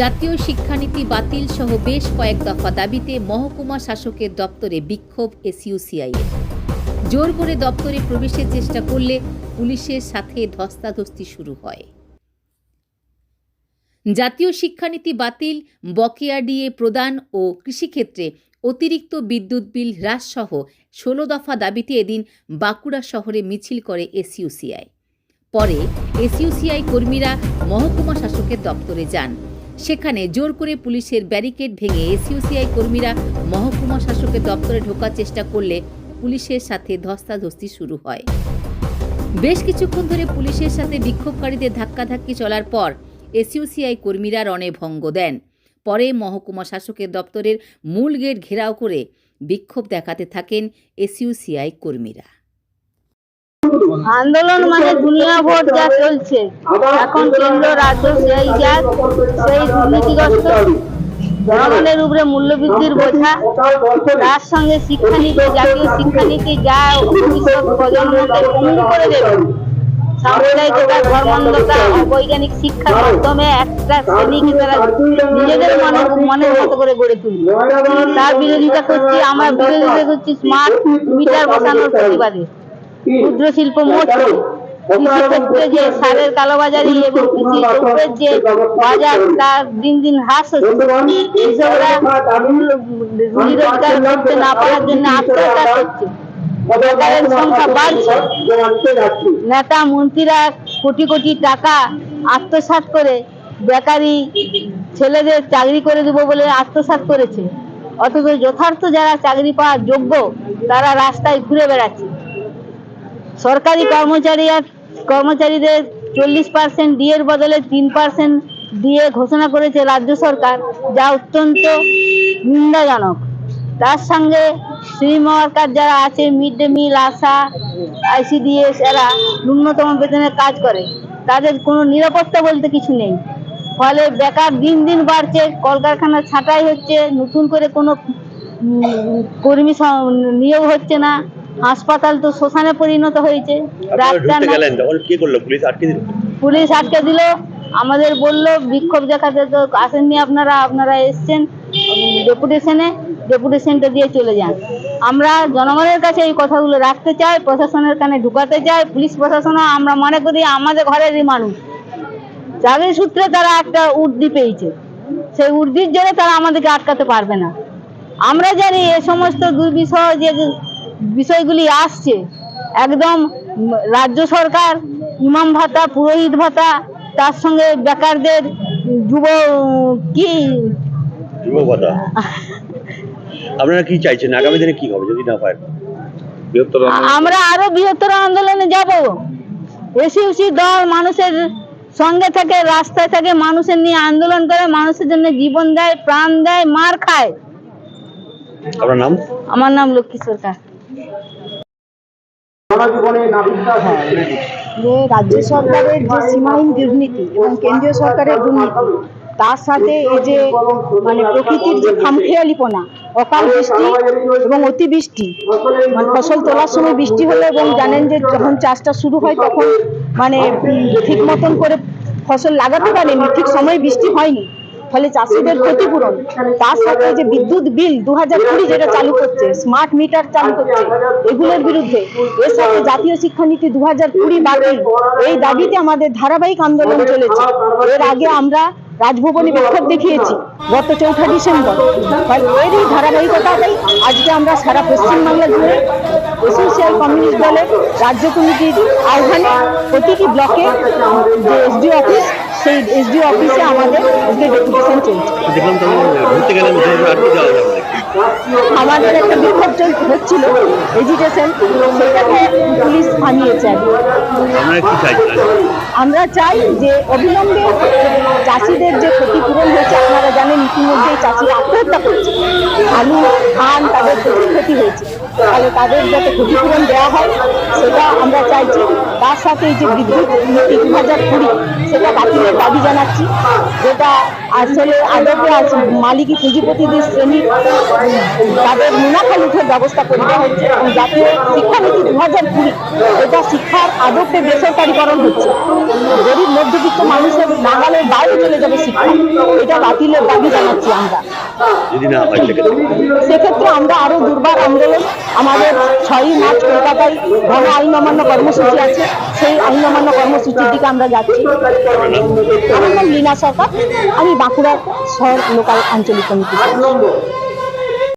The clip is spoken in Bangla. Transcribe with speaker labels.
Speaker 1: জাতীয় শিক্ষানীতি বাতিল সহ বেশ কয়েক দফা দাবিতে মহকুমা শাসকের দপ্তরে বিক্ষোভ এসইউসিআই এর। জোর করে দপ্তরে প্রবেশের চেষ্টা করলে পুলিশের সাথে ধস্তাধস্তি শুরু হয়। জাতীয় শিক্ষানীতি বাতিল, বকেয়া ডিএ প্রদান ও কৃষিক্ষেত্রে অতিরিক্ত বিদ্যুৎ বিল হ্রাস সহ ষোলো দফা দাবিতে এদিন বাঁকুড়া শহরে মিছিল করে এসইউসিআই। পরে এসইউসিআই কর্মীরা মহকুমা শাসকের দপ্তরে যান। সেখানে জোর করে পুলিশের ব্যারিকেড ভেঙে এসইউসিআই কর্মীরা মহকুমা শাসকের দপ্তরে ঢোকার চেষ্টা করলে পুলিশের সাথে ধস্তাধস্তি শুরু হয়। বেশ কিছুক্ষণ ধরে পুলিশের সাথে বিক্ষোভকারীদের ধাক্কাধাক্কি চলার পর এসইউসিআই কর্মীরা রণে ভঙ্গ দেন। পরে মহকুমা শাসকের দপ্তরের মূল গেট ঘেরাও করে বিক্ষোভ দেখাতে থাকেন এসইউসিআই কর্মীরা।
Speaker 2: আন্দোলন মানে দুনিয়া ভোট যা চলছে। এখন কেন্দ্র, রাজ্য, সেই যা সেই দুর্নীতিগ্রস্ত। জনগণের উপরে মূল্যবৃদ্ধির বোঝা। তার সঙ্গে শিক্ষানীতি, জাতীয় শিক্ষানীতি যা ভবিষ্যৎ প্রজন্মকে পঙ্গু করে দেবে। সাম্প্রদায়িকতা, ধর্মান্ধতা শিক্ষার মাধ্যমে একটা শ্রেণীকে তারা নিজেদের মনে মনের মতো করে গড়ে তুলবে। তার বিরোধিতা করছি, আমরা বিরোধিতা করছি স্মার্ট মিটার বসানোর প্রতিবাদে। ক্ষুদ্র শিল্প মোট কৃষিক্ষেত্রে যে সারের কালোবাজারি এবং কৃষি দ্রব্যের যে বাজার তার দিন দিন হ্রাস হচ্ছে। কৃষকরা রুজি রোজগার করতে না পারার জন্য আত্মহত্যা করছে। বেকারের সংখ্যা বাড়ছে। নেতা মন্ত্রীরা কোটি কোটি টাকা আত্মসাৎ করে বেকারি ছেলেদের চাকরি করে দেবো বলে আত্মসাৎ করেছে। অথচ যথার্থ যারা চাকরি পাওয়ার যোগ্য তারা রাস্তায় ঘুরে বেড়াচ্ছে। সরকারি কর্মচারী আর কর্মচারীদের চল্লিশ পার্সেন্ট ডিএর বদলে তিন পার্সেন্ট দিয়ে ঘোষণা করেছে রাজ্য সরকার, যা অত্যন্ত নিন্দাজনক। তার সঙ্গে শ্রীম ওয়ার্কার যারা আছে, mid day meal, Asha ICDS এরা ন্যূনতম বেতনে কাজ করে। তাদের কোনো নিরাপত্তা বলতে কিছু নেই। ফলে বেকার দিন দিন বাড়ছে কলকারখানা ছাঁটাই হচ্ছে, নতুন করে কোনো কর্মী নিয়োগ হচ্ছে না। হাসপাতাল তো শ্মশানে পরিণত হয়েছে। ডাক্তার
Speaker 3: পুলিশ আটকে দিল?
Speaker 2: আমাদের বলল বিক্ষোভ দেখাতে তো আসেননি আপনারা আপনারা এসছেন ডেপুটেশনে ডেপুটেশনটা দিয়ে চলে যান। আমরা জনগণের কাছে এই কথাগুলো রাখতে চাই প্রশাসনের কানে ঢুকাতে চাই পুলিশ প্রশাসনও আমরা মনে করি আমাদের ঘরেরই মানুষ। চাকরি সূত্রে তারা একটা উর্দি পেয়েছে সেই উর্দির জন্য তারা আমাদেরকে আটকাতে পারবে না। আমরা জানি এ সমস্ত দুর্বিষহ যে বিষয়গুলি আসছে। একদম রাজ্য সরকার ইমাম ভাতা পুরোহিত ভাতা তার সঙ্গে বেকারদের যুব কি?
Speaker 3: যুব আপনারা কি চাইছেন? আগামী দিনে কি হবে যদি না হয়?
Speaker 2: আমরা আরও বৃহত্তর আন্দোলনে যাব। এসিউসি দল মানুষের সঙ্গে থেকে রাস্তায় থেকে মানুষের নিয়ে আন্দোলন করে মানুষের জন্য জীবন দেয় প্রাণ দেয় মার খায়।
Speaker 3: আপনার নাম?
Speaker 2: আমার নাম লক্ষ্মী সরকার।
Speaker 4: যে রাজ্য সরকারের যে সীমাহীন দুর্নীতি এবং কেন্দ্রীয় সরকারের দুর্নীতি, তার সাথে এই যে মানে প্রকৃতির যে খামখেয়ালিপনা, অকাল বৃষ্টি এবং অতিবৃষ্টি মানে ফসল তোলার সময় বৃষ্টি হলো এবং জানেন যে যখন চাষটা শুরু হয় তখন মানে ঠিক মতন করে ফসল লাগাতে পারেনি, ঠিক সময় বৃষ্টি হয়নি। ফলে চাষিদের ক্ষতিপূরণ। তার সাথে যে বিদ্যুৎ বিল দু হাজার কুড়ি যেটা চালু করছে স্মার্ট মিটার চালু করছে, এগুলোর বিরুদ্ধে, এর সাথে জাতীয় শিক্ষানীতি দু হাজার কুড়ি বাতিল, এই দাবিতে আমাদের ধারাবাহিক আন্দোলন চলেছে। এর আগে আমরা রাজভবনে বিক্ষোভ দেখিয়েছি গত চৌঠা ডিসেম্বর। ফলে এরই ধারাবাহিকতাতেই আজকে আমরা সারা পশ্চিমবাংলা জুড়ে এসোসিয়াল কমিউনিস্ট দলের রাজ্য কমিটির আহ্বানে প্রতিটি ব্লকে যে এসডি অফিস সেই এসডি অফিসে আমাদের আজকে ডেপুটেশন চলছে। আমাদের একটা বিক্ষোভ হচ্ছিল এজিটেশন সেটাকে পুলিশ থামিয়েছে আমরা চাই যে অবিলম্বে চাষিদের যে ক্ষতিপূরণ হয়েছে, আপনারা জানেন ইতিমধ্যেই চাষিরা আত্মহত্যা করছে। আলু, ধান তাদের ক্ষতি হয়েছে। তাহলে তাদের যাতে ক্ষতিপূরণ দেওয়া হয়, সেটা আমরা চাইছি। তার সাথে এই যে বিদ্যুৎ তিন হাজার কুড়ি সেটা বাতিলের দাবি জানাচ্ছি। যেটা আসলে আদতে মালিকি পুঁজিপতিদের শ্রেণি তাদের মুনাফা লুঠের ব্যবস্থা করে দেওয়া হচ্ছে জাতীয় শিক্ষানীতি দু হাজার কুড়ি এটা শিক্ষার আদতে বেসরকারীকরণ হচ্ছে। গরিব মধ্যবিত্ত মানুষের নাগালের বাইরে চলে যাবে শিক্ষা এটা বাতিলের দাবি জানাচ্ছি আমরা।
Speaker 3: সেক্ষেত্রে
Speaker 4: আমরা আরও দুর্বার আন্দোলন আমাদের ছয়ই মার্চ কলকাতায় গণ আইন অমান্য কর্মসূচি আছে। সেই অন্যমান্য কর্মসূচির দিকে আমরা যাচ্ছি। আমার নাম লীনা সরকার। আমি বাঁকুড়ার শহর লোকাল আঞ্চলিক কমিটি